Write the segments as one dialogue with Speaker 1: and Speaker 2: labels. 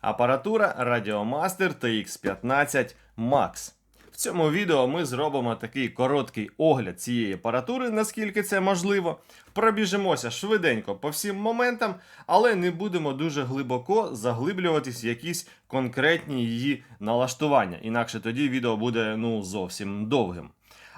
Speaker 1: Апаратура Radiomaster TX15 Max. В цьому відео ми зробимо такий короткий огляд цієї апаратури, наскільки це можливо. Пробіжимося швиденько по всім моментам, але не будемо дуже глибоко заглиблюватись в якісь конкретні її налаштування. Інакше тоді відео буде ну зовсім довгим.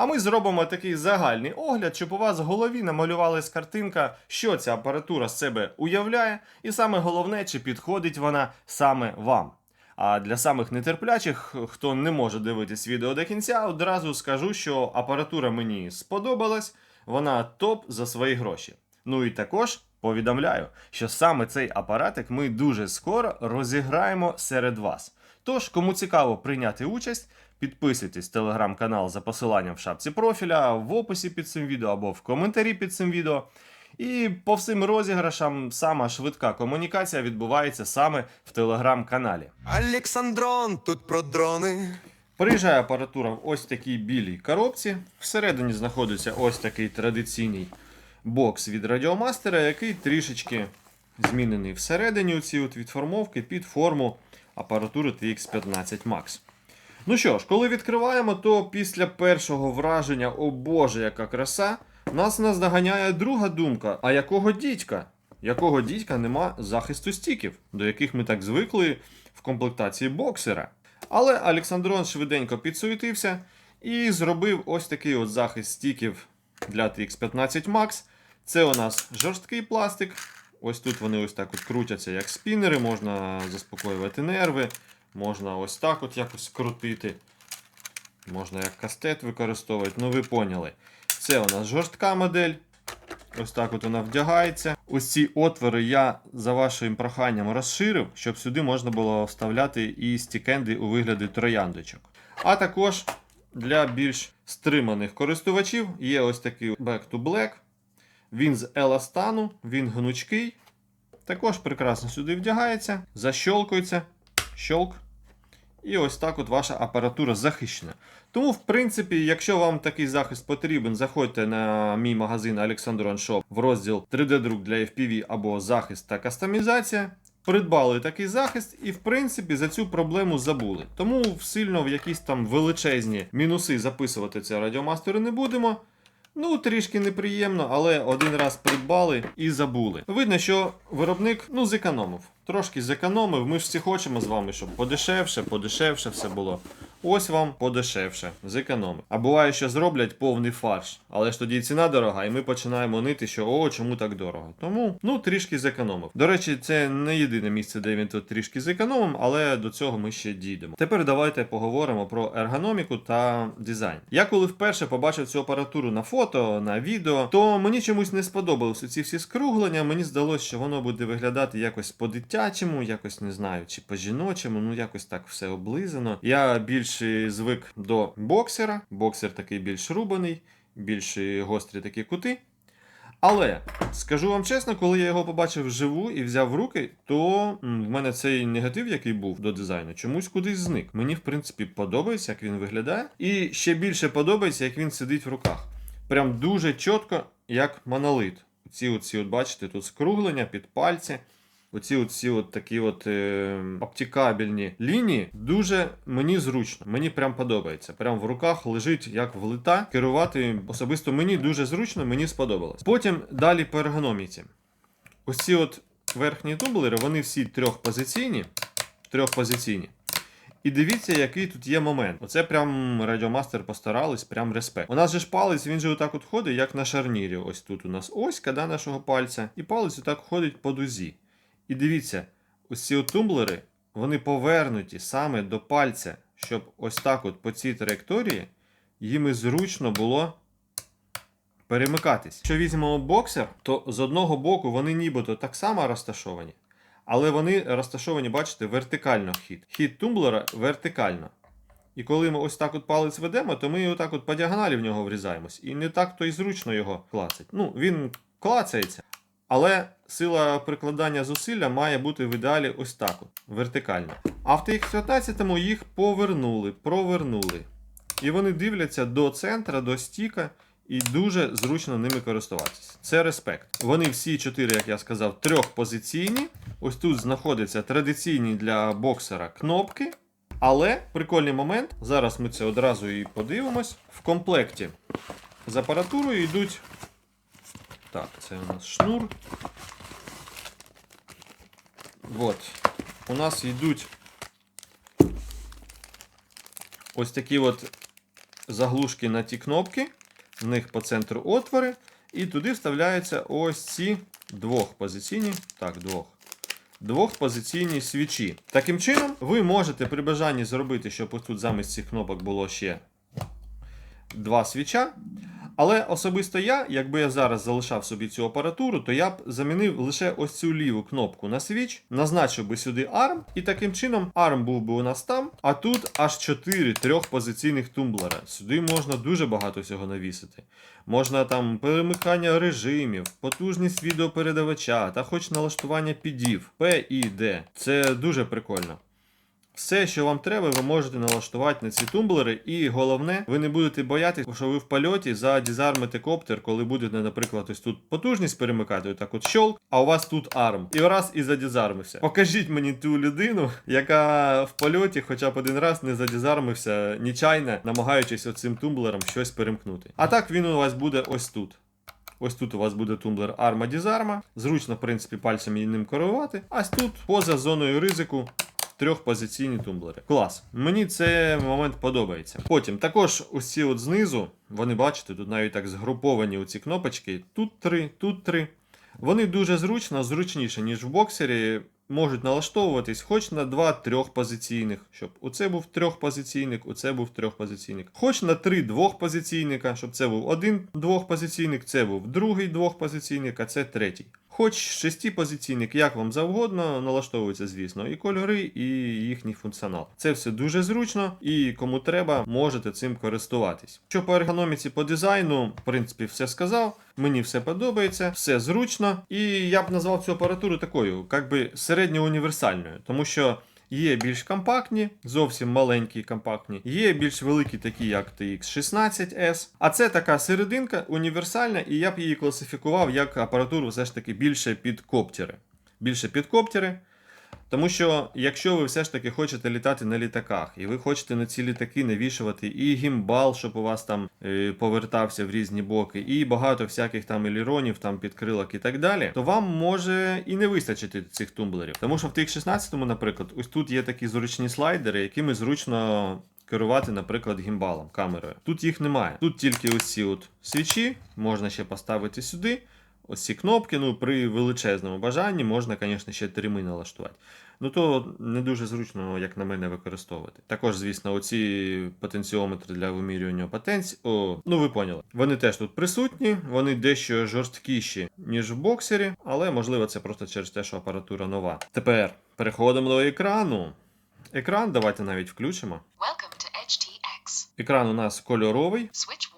Speaker 1: А ми зробимо такий загальний огляд, щоб у вас в голові намалювалась картинка, що ця апаратура з себе уявляє, і саме головне, чи підходить вона саме вам. А для самих нетерплячих, хто не може дивитись відео до кінця, одразу скажу, що апаратура мені сподобалась, вона топ за свої гроші. Ну і також повідомляю, що саме цей апаратик ми дуже скоро розіграємо серед вас. Тож, кому цікаво прийняти участь, підписуйтесь в телеграм-канал за посиланням в шапці профіля, в описі під цим відео або в коментарі під цим відео. І по всім розіграшам сама швидка комунікація відбувається саме в телеграм-каналі.
Speaker 2: Александрон, тут про дрони.
Speaker 1: Приїжджає апаратура в ось такій білій коробці. Всередині знаходиться ось такий традиційний бокс від радіомастера, який трішечки змінений всередині оці от відформовки під форму апаратури TX15 Max. Ну що ж, коли відкриваємо, то після першого враження, о Боже, яка краса, нас наздоганяє друга думка. А якого дідька? Якого дідька нема захисту стіків, до яких ми так звикли в комплектації боксера. Але Олександрон швиденько підсуетився і зробив ось такий от захист стіків для TX15 Max. Це у нас жорсткий пластик. Ось тут вони ось так от крутяться, як спінери, можна заспокоювати нерви, можна ось так от якось крутити. Можна як кастет використовувати, ну ви поняли. Це у нас жорстка модель. Ось так от вона вдягається. Ось ці отвори я за вашим проханням розширив, щоб сюди можна було вставляти і стікенди у вигляді трояндочок. А також для більш стриманих користувачів є ось такий Back to Black. Він з еластану, він гнучкий. Також прекрасно сюди вдягається, защолкується, щолк. І ось так от ваша апаратура захищена. Тому, в принципі, якщо вам такий захист потрібен, заходьте на мій магазин Alexandron Shop в розділ 3D-друк для FPV або захист та кастомізація. Придбали такий захист і, в принципі, за цю проблему забули. Тому сильно в якісь там величезні мінуси записувати це радіомастери не будемо. Ну, трішки неприємно, але один раз придбали і забули. Видно, що виробник ну, зекономив. Трошки зекономив. Ми ж всі хочемо з вами, щоб подешевше, подешевше все було. Ось вам подешевше, зекономив. А буває, що зроблять повний фарш, але ж тоді ціна дорога, і ми починаємо нити, що о, чому так дорого. Тому ну трішки зекономив. До речі, це не єдине місце, де він тут трішки зекономив, але до цього ми ще дійдемо. Тепер давайте поговоримо про ергономіку та дизайн. Я коли вперше побачив цю апаратуру на фото, на відео, то мені чомусь не сподобалися ці всі скруглення. Мені здалося, що воно буде виглядати якось по-дитячому, якось не знаю, чи по-жіночому, ну якось так все облизано. Я більш звик до боксера. Боксер такий більш рубаний, більш гострі такі кути. Але скажу вам чесно, коли я його побачив вживу і взяв в руки, то в мене цей негатив, який був до дизайну, чомусь кудись зник. Мені, в принципі, подобається, як він виглядає. І ще більше подобається, як він сидить в руках. Прям дуже чітко, як монолит. Ці оці, от бачите, тут скруглення під пальці. Оці оці от такі от е, обтікабельні лінії дуже мені зручно, мені прям подобається. Прям в руках лежить як влита. Керувати особисто мені дуже зручно, мені сподобалось. Потім далі по ергономіці. Ось от верхні тумблери, вони всі трьохпозиційні. Трьохпозиційні. І дивіться, який тут є момент. Оце прям Радіомастер постарались, прям респект. У нас же ж палець, він же отак от ходить, як на шарнірі. Ось тут у нас оська да, нашого пальця. І палець отак ходить по дузі. І дивіться, ось тумблери, вони повернуті саме до пальця, щоб ось так от по цій траєкторії їм зручно було перемикатись. Якщо візьмемо боксер, то з одного боку вони нібито так само розташовані, але вони розташовані, бачите, вертикально хід. Хід тумблера вертикально. І коли ми ось так от палець ведемо, то ми отак от по діагоналі в нього врізаємось. І не так то й зручно його клацать. Ну, він клацається. Але сила прикладання зусилля має бути в ідеалі ось так от, вертикально. А в TX15 їх повернули, провернули. І вони дивляться до центра, до стіка, і дуже зручно ними користуватися. Це респект. Вони всі чотири, як я сказав, трьохпозиційні. Ось тут знаходяться традиційні для боксера кнопки. Але прикольний момент, зараз ми це одразу і подивимось. В комплекті з апаратурою йдуть. Так, це у нас шнур. От. У нас йдуть ось такі от заглушки на ті кнопки. В них по центру отвори. І туди вставляються ось ці двохпозиційні. Так, двох. Двохпозиційні свічі. Таким чином, ви можете при бажанні зробити, щоб ось тут замість цих кнопок було ще два свіча. Але особисто я, якби я зараз залишав собі цю апаратуру, то я б замінив лише ось цю ліву кнопку на свіч, назначив би сюди ARM, і таким чином ARM був би у нас там, а тут аж 4 трьохпозиційних тумблера. Сюди можна дуже багато всього навісити. Можна там перемикання режимів, потужність відеопередавача та хоч налаштування підів, P і D. Це дуже прикольно. Все, що вам треба, ви можете налаштувати на ці тумблери, і головне, ви не будете боятися, що ви в польоті задізармите коптер, коли будете, наприклад, ось тут потужність перемикати, отак от щолк, а у вас тут арм. І раз і задізармився. Покажіть мені ту людину, яка в польоті хоча б один раз не задізармився нечайно, намагаючись оцим тумблером щось перемкнути. А так він у вас буде ось тут. Ось тут у вас буде тумблер арма дізарма. Зручно, в принципі, пальцем і ним керувати. А тут, поза зоною ризику, трьохпозиційні тумблери. Клас. Мені цей момент подобається. Потім також ці от знизу, вони бачите, тут навіть так згруповані оці кнопочки. Тут три, тут три. Вони дуже зручно, зручніше, ніж в боксері. Можуть налаштовуватись хоч на два трьохпозиційних, щоб оце був трьохпозиційник, оце був трьохпозиційник. Хоч на три двохпозиційника, щоб це був один двохпозиційник, це був другий двохпозиційник, а це третій. Хоч шестипозиційник, як вам завгодно, налаштовується, звісно, і кольори, і їхній функціонал. Це все дуже зручно, і кому треба, можете цим користуватись. Що по ергономіці, по дизайну, в принципі, все сказав. Мені все подобається, все зручно. І я б назвав цю апаратуру такою, як би середньоуніверсальною, тому що. Є більш компактні, зовсім маленькі компактні, є більш великі, такі як TX16S. А це така серединка універсальна, і я б її класифікував як апаратуру все ж таки більше під коптери. Більше під коптери. Тому що, якщо ви все ж таки хочете літати на літаках, і ви хочете на ці літаки навішувати і гімбал, щоб у вас там е, повертався в різні боки, і багато всяких там еліронів, там підкрилок і так далі, то вам може і не вистачити цих тумблерів. Тому що в тих 16 наприклад, ось тут є такі зручні слайдери, якими зручно. Керувати, наприклад, гімбалом, камерою. Тут їх немає. Тут тільки ось ці от свічі, можна ще поставити сюди. Ось ці кнопки, ну при величезному бажанні можна, звісно, ще трими налаштувати. Ну то не дуже зручно, як на мене, використовувати. Також, звісно, оці потенціометри для вимірювання потенції. О, ну ви поняли. Вони теж тут присутні, вони дещо жорсткіші, ніж в боксері, але можливо це просто через те, що апаратура нова. Тепер переходимо до екрану. Екран давайте навіть включимо.
Speaker 3: Welcome to HTX.
Speaker 1: Екран у нас кольоровий.
Speaker 3: Switch.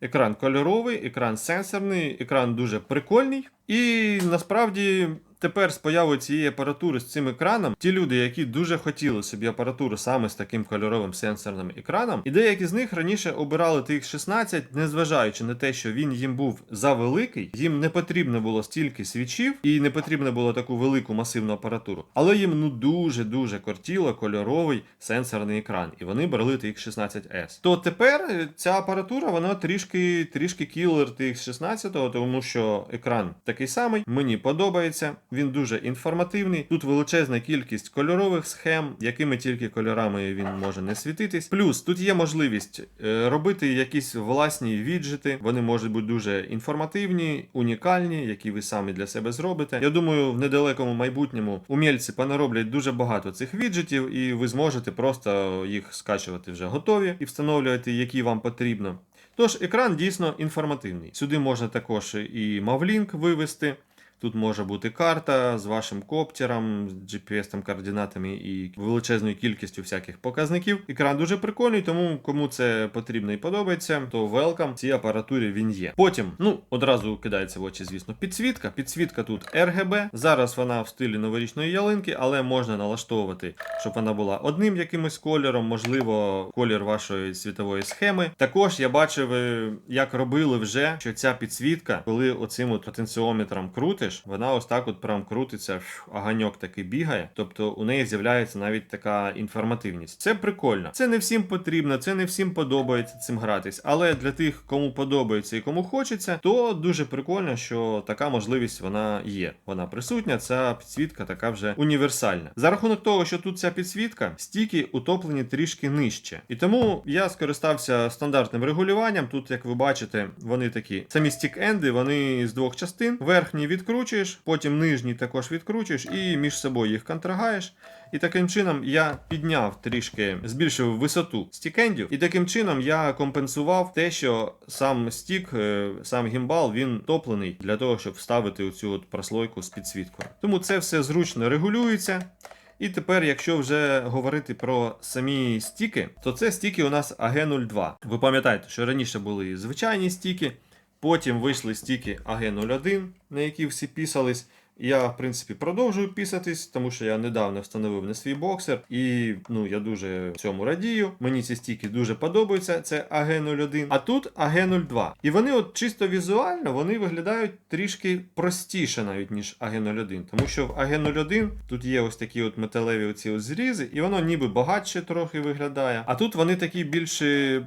Speaker 1: Екран кольоровий, екран сенсорний, екран дуже прикольний. І насправді тепер з появою цієї апаратури з цим екраном, ті люди, які дуже хотіли собі апаратуру саме з таким кольоровим сенсорним екраном, і деякі з них раніше обирали TX16, незважаючи на те, що він їм був завеликий, їм не потрібно було стільки свічів і не потрібно було таку велику масивну апаратуру. Але їм ну дуже-дуже кортіло кольоровий сенсорний екран, і вони брали TX16S. То тепер е, ця апаратура вона трішки трішки кілер TX16, тому що екран такий самий, мені подобається. Він дуже інформативний. Тут величезна кількість кольорових схем, якими тільки кольорами він може не світитись. Плюс тут є можливість е, робити якісь власні віджити. Вони можуть бути дуже інформативні, унікальні, які ви самі для себе зробите. Я думаю, в недалекому майбутньому умільці понароблять дуже багато цих віджитів, і ви зможете просто їх скачувати вже готові і встановлювати, які вам потрібно. Тож екран дійсно інформативний. Сюди можна також і Mavlink вивести. Тут може бути карта з вашим коптером, з GPS координатами і величезною кількістю всяких показників. Екран дуже прикольний, тому кому це потрібно і подобається, то welcome цій апаратурі він є. Потім, ну, одразу кидається в очі, звісно, підсвітка. Підсвітка тут RGB. Зараз вона в стилі новорічної ялинки, але можна налаштовувати, щоб вона була одним якимось кольором, можливо, колір вашої світової схеми. Також я бачив, е, як робили вже, що ця підсвітка, коли оцим от потенціометром крутиш, вона ось так от прям крутиться, аганьок такий бігає. Тобто у неї з'являється навіть така інформативність. Це прикольно. Це не всім потрібно, це не всім подобається цим гратись. Але для тих, кому подобається і кому хочеться, то дуже прикольно, що така можливість вона є. Вона присутня. Ця підсвітка така вже універсальна. За рахунок того, що тут ця підсвітка, стіки утоплені трішки нижче. І тому я скористався стандартним регулюванням. Тут, як ви бачите, вони такі самі стік-енди, вони з двох частин. Верхній відкручуєш, потім нижній також відкручуєш і між собою їх контрагаєш. І таким чином я підняв трішки, збільшив висоту стікендів, і таким чином я компенсував те, що сам стік, е, сам гімбал, він топлений для того, щоб вставити оцю от прослойку з підсвіткою. Тому це все зручно регулюється. І тепер, якщо вже говорити про самі стіки, то це стіки у нас AG02. Ви пам'ятаєте, що раніше були звичайні стіки, потім вийшли стіки АГ-01, на які всі пісались. Я, в принципі, продовжую писатись, тому що я недавно встановив на свій боксер, і ну я дуже цьому радію. Мені ці стіки дуже подобаються. Це AG01, а тут AG02. І вони, от чисто візуально, вони виглядають трішки простіше навіть ніж AG01. Тому що в AG01 тут є ось такі от металеві оці от зрізи, і воно ніби багатше трохи виглядає. А тут вони такі більш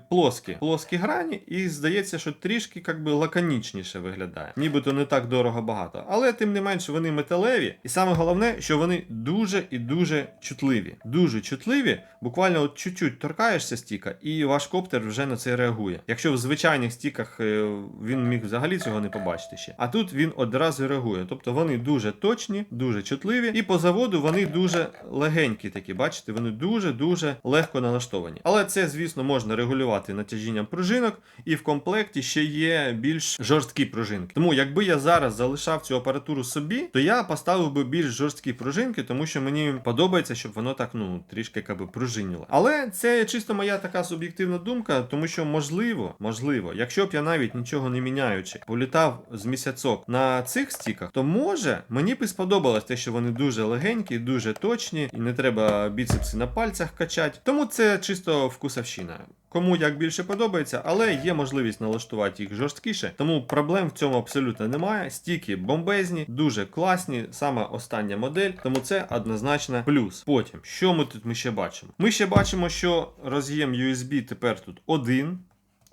Speaker 1: плоскі, плоскі грані, і здається, що трішки як лаконічніше виглядає. Нібито не так дорого багато. Але тим не менше вони металеві. І саме головне, що вони дуже і дуже чутливі. Дуже чутливі. Буквально от чуть-чуть торкаєшся стіка, і ваш коптер вже на це реагує. Якщо в звичайних стіках е, він міг взагалі цього не побачити ще. А тут він одразу реагує. Тобто вони дуже точні, дуже чутливі, і по заводу вони дуже легенькі такі, бачите, вони дуже-дуже легко налаштовані. Але це, звісно, можна регулювати натяжінням пружинок, і в комплекті ще є більш жорсткі пружинки. Тому якби я зараз залишав цю апаратуру собі, то я поставив би більш жорсткі пружинки, тому що мені подобається, щоб воно так ну трішки якби пружиніло. Але це чисто моя така суб'єктивна думка, тому що можливо, можливо, якщо б я навіть нічого не міняючи, політав з місяцок на цих стіках, то може мені б і сподобалось те, що вони дуже легенькі, дуже точні, і не треба біцепси на пальцях качати. Тому це чисто вкусовщина. Кому як більше подобається, але є можливість налаштувати їх жорсткіше, тому проблем в цьому абсолютно немає. Стіки бомбезні, дуже класні, саме остання модель, тому це однозначно плюс. Потім, що ми тут ми ще бачимо? Ми ще бачимо, що роз'єм USB тепер тут один.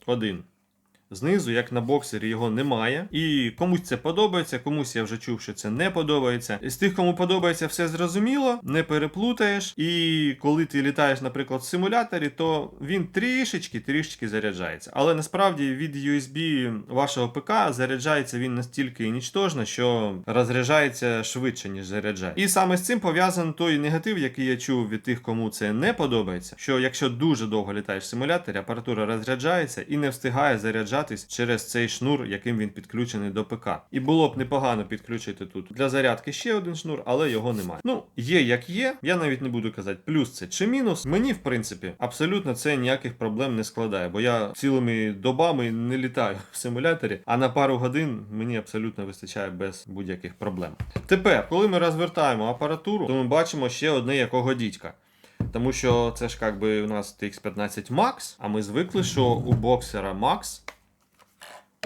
Speaker 1: Один. Знизу, як на боксері, його немає. І комусь це подобається, комусь я вже чув, що це не подобається. З тих, кому подобається, все зрозуміло, не переплутаєш. І коли ти літаєш, наприклад, в симуляторі, то він трішечки трішечки заряджається. Але насправді від USB вашого ПК заряджається він настільки нічтожно, що розряджається швидше, ніж заряджає. І саме з цим пов'язаний той негатив, який я чув від тих, кому це не подобається. Що якщо дуже довго літаєш в симуляторі, апаратура розряджається і не встигає заряджатись через цей шнур, яким він підключений до ПК. І було б непогано підключити тут для зарядки ще один шнур, але його немає. Ну, є як є. Я навіть не буду казати, плюс це чи мінус. Мені, в принципі, абсолютно це ніяких проблем не складає, бо я цілими добами не літаю в симуляторі, а на пару годин мені абсолютно вистачає без будь-яких проблем. Тепер, коли ми розвертаємо апаратуру, то ми бачимо ще одне якого дідька. Тому що це ж як би у нас TX15 Max, а ми звикли, що у боксера Max,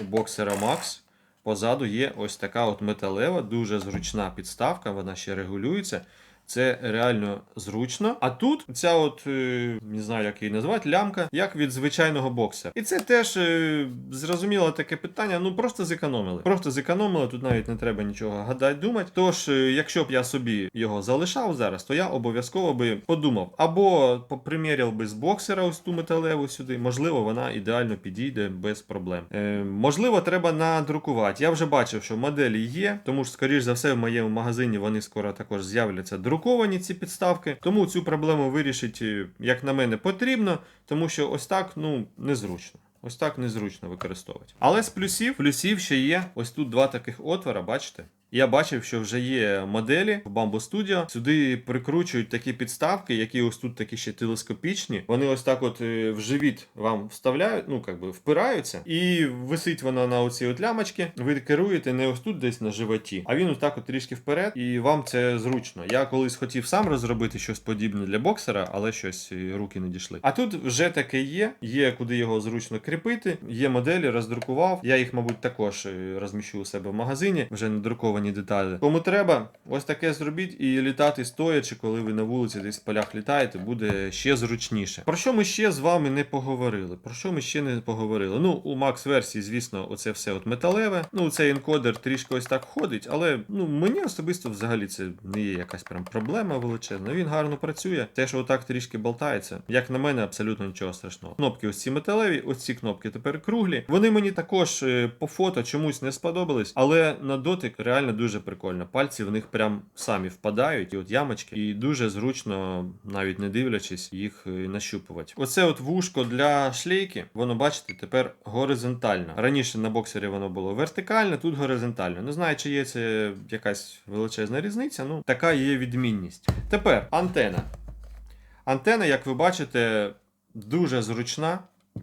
Speaker 1: у боксера Max позаду є ось така от металева, дуже зручна підставка, вона ще регулюється. Це реально зручно. А тут ця от, е, не знаю, як її назвати, лямка, як від звичайного боксера. І це теж е, зрозуміло таке питання. Ну просто зекономили. Просто зекономили, тут навіть не треба нічого гадати, думати. Тож, е, якщо б я собі його залишав зараз, то я обов'язково би подумав, або поприміряв би з боксера ось ту металеву сюди, можливо, вона ідеально підійде без проблем. Е, можливо, треба надрукувати. Я вже бачив, що моделі є, тому ж, скоріш за все, в моєму магазині вони скоро також з'являться друковані ці підставки. Тому цю проблему вирішити, як на мене, потрібно, тому що ось так ну незручно. Ось так незручно використовувати. Але з плюсів, плюсів ще є ось тут два таких отвора, бачите? Я бачив, що вже є моделі в Bamboo Studio. Сюди прикручують такі підставки, які ось тут такі ще телескопічні. Вони ось так от е, в живіт вам вставляють, ну як би впираються, і висить вона на оцій от лямочці. Ви керуєте не ось тут десь на животі, а він ось так от трішки вперед, і вам це зручно. Я колись хотів сам розробити щось подібне для боксера, але щось е, руки не дійшли. А тут вже таке є, є куди його зручно кріпити. Є моделі, роздрукував. Я їх, мабуть, також е, розміщу у себе в магазині, вже надруковані деталі. Кому треба, ось таке зробіть і літати стоячи, коли ви на вулиці десь в полях літаєте, буде ще зручніше. Про що ми ще з вами не поговорили? Про що ми ще не поговорили? Ну, у Max версії, звісно, оце все от металеве. Ну, цей енкодер трішки ось так ходить, але ну мені особисто взагалі це не є якась прям проблема величезна. Він гарно працює. Те, що отак трішки болтається, як на мене, абсолютно нічого страшного. Кнопки ось ці металеві, ось ці кнопки тепер круглі. Вони мені також е, по фото чомусь не сподобались, але на дотик реально дуже прикольно. Пальці в них прям самі впадають, і от ямочки, і дуже зручно, навіть не дивлячись, їх е, нащупувати. Оце от вушко для шлейки, воно бачите, тепер горизонтально. Раніше на боксері воно було вертикально, тут горизонтально. Не знаю, чи є це якась величезна різниця. Ну така є відмінність. Тепер антена. Антена, як ви бачите, дуже зручна.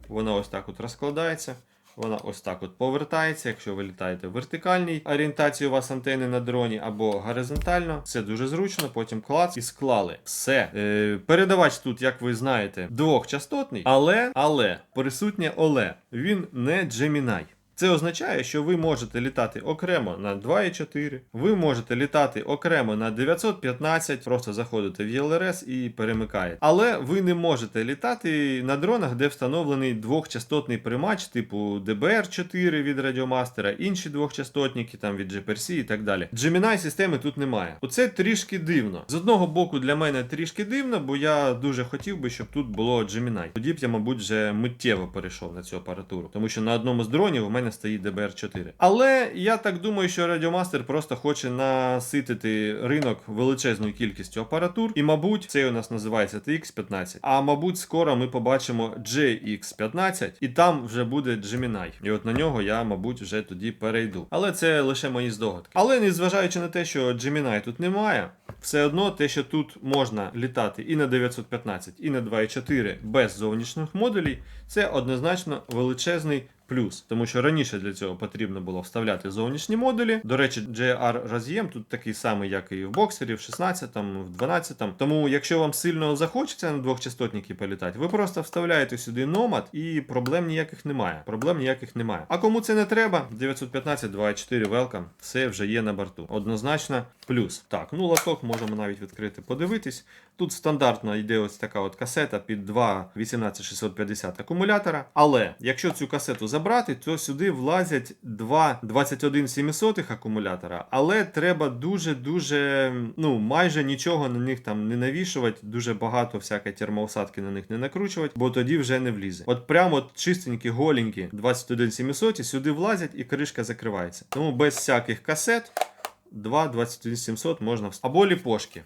Speaker 1: Вона ось так от розкладається. Вона ось так от повертається. Якщо ви літаєте в вертикальній орієнтації, у вас антени на дроні або горизонтально, це дуже зручно. Потім клац і склали. Все. Е, передавач тут, як ви знаєте, двохчастотний, але, але присутнє Оле. Він не Gemini. Це означає, що ви можете літати окремо на 2,4, ви можете літати окремо на 915, просто заходите в ЄЛРС і перемикаєте. Але ви не можете літати на дронах, де встановлений двохчастотний примач, типу DBR4 від Радіомастера, інші двохчастотники там від GPRC і так далі. Gemini системи тут немає. Оце трішки дивно. З одного боку, для мене трішки дивно, бо я дуже хотів би, щоб тут було Gemini. Тоді б я, мабуть, вже миттєво перейшов на цю апаратуру, тому що на одному з дронів у мене стоїть DBR4. Але я так думаю, що Радіомастер просто хоче наситити ринок величезною кількістю апаратур. І, мабуть, цей у нас називається TX15. А мабуть, скоро ми побачимо JX15, і там вже буде Gemini. І от на нього я, мабуть, вже тоді перейду. Але це лише мої здогадки. Але незважаючи на те, що Gemini тут немає, все одно те, що тут можна літати і на 915, і на 2.4 без зовнішніх модулей, це однозначно величезний. Плюс, тому що раніше для цього потрібно було вставляти зовнішні модулі. До речі, JR роз'єм тут такий самий, як і в боксері, в 16, в 12. Тому, якщо вам сильно захочеться на двохчастотники політати, ви просто вставляєте сюди Nomad і проблем ніяких немає. Проблем ніяких немає. А кому це не треба, 915, 2.4 welcome, все вже є на борту. Однозначно, плюс. Так, ну лоток можемо навіть відкрити, подивитись. Тут стандартно йде ось така от касета під 2 18650 акумулятора. Але якщо цю касету забрати, то сюди влазять два 21700 акумулятора. Але треба дуже-дуже, ну, майже нічого на них там не навішувати, дуже багато всякої термоусадки на них не накручувати, бо тоді вже не влізе. От прямо от чистенькі, голенькі 21700 сюди влазять і кришка закривається. Тому без всяких касет 2 21700 можна або ліпошки.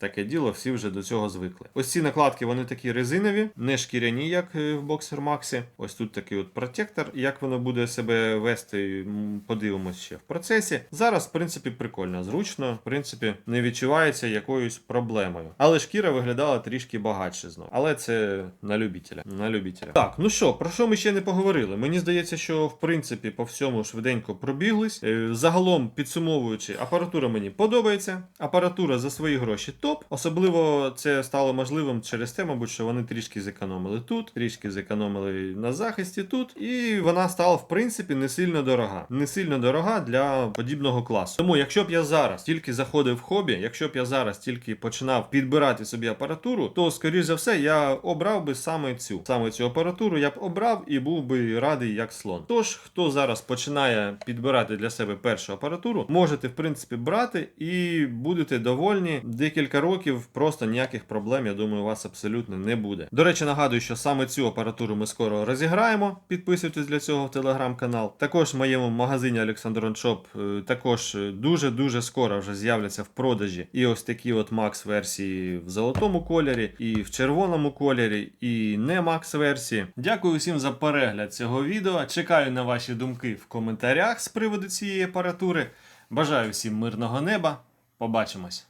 Speaker 1: Таке діло, всі вже до цього звикли. Ось ці накладки вони такі резинові, не шкіряні, як е, в Boxer Max. Ось тут такий от протектор. Як воно буде себе вести, подивимось ще в процесі. Зараз, в принципі, прикольно, зручно, в принципі, не відчувається якоюсь проблемою. Але шкіра виглядала трішки багатше знову. Але це на любителя. На любителя. Так, ну що, про що ми ще не поговорили? Мені здається, що в принципі по всьому швиденько пробіглись. Е, Загалом підсумовуючи, апаратура мені подобається. Апаратура за свої гроші топ. Особливо це стало можливим через те, мабуть, що вони трішки зекономили тут, трішки зекономили на захисті тут, і вона стала в принципі не сильно дорога. Не сильно дорога для подібного класу. Тому, якщо б я зараз тільки заходив в хобі, якщо б я зараз тільки починав підбирати собі апаратуру, то скоріш за все я обрав би саме цю саме цю апаратуру. Я б обрав і був би радий як слон. Тож, хто зараз починає підбирати для себе першу апаратуру, можете в принципі брати і будете довольні декілька років. Просто ніяких проблем, я думаю, у вас абсолютно не буде. До речі, нагадую, що саме цю апаратуру ми скоро розіграємо. Підписуйтесь для цього в телеграм-канал. Також в моєму магазині Олександрон Шоп е, також дуже дуже скоро вже з'являться в продажі. І ось такі от Max версії в золотому кольорі, і в червоному кольорі, і не Max версії. Дякую всім за перегляд цього відео. Чекаю на ваші думки в коментарях з приводу цієї апаратури. Бажаю всім мирного неба. Побачимось!